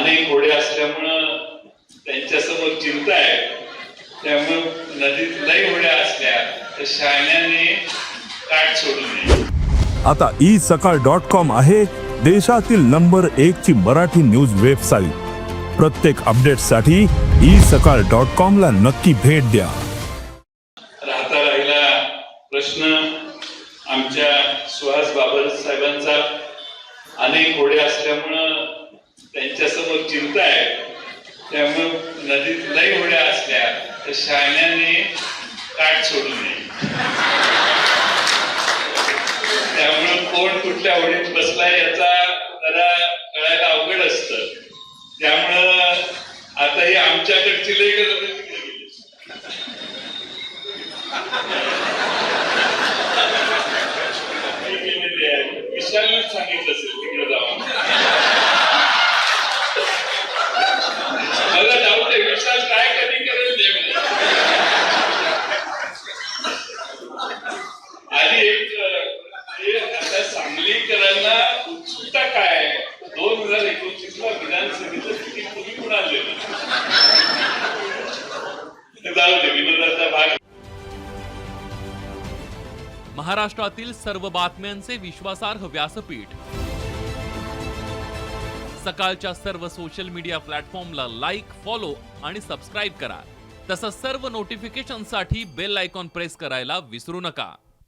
अनेक होड्या असल्यामुळं त्यांच्यासमोर चिंता आहे त्यामुळे नदीत लई होड्या असल्या तर शहाण्याने काठ सोडू नये. आता ई सकाळ डॉट कॉम आहे देशातील नंबर एक ची मराठी न्यूज वेबसाईट. प्रत्येक अपडेटसाठी ई सकाळ डॉट कॉम ला नक्की भेट द्या. राहता राहिला प्रश्न आमच्या सुहास बाबर साहेबांचा. अनेक होडे असल्यामुळं त्यांच्यासमोर चिंता आहे त्यामुळे नदीत लई होड्या असल्या तर शाण्याने काठ सोडू नये. त्यामुळे कोण कुठल्या होडीत बसलाय याचा जरा कळायला अवघड असत. त्यामुळं आता ही आमच्याकडची लई गरज तिकडे गेली. सांगितलं असेल तिकडे जावा मला डाऊट आहे विशाल काय कधी करेल ते माहीत. आणि एक अं, हे आता सांगलीकरांना उत्सुकता काय दोन हजार एकोणतीस ला विधानसभेचं किती तुम्ही कुणाला? दिलं जाऊ दे विनोदाचा भाग महाराष्ट्रातील सर्व बातम्यांचे विश्वासार्ह व्यासपीठ. सकाळच्या सर्व सोशल मीडिया प्लॅटफॉर्मला लाईक फॉलो आणि सबस्क्राईब करा. तसंच सर्व नोटिफिकेशनसाठी बेल आयकॉन प्रेस करायला विसरू नका.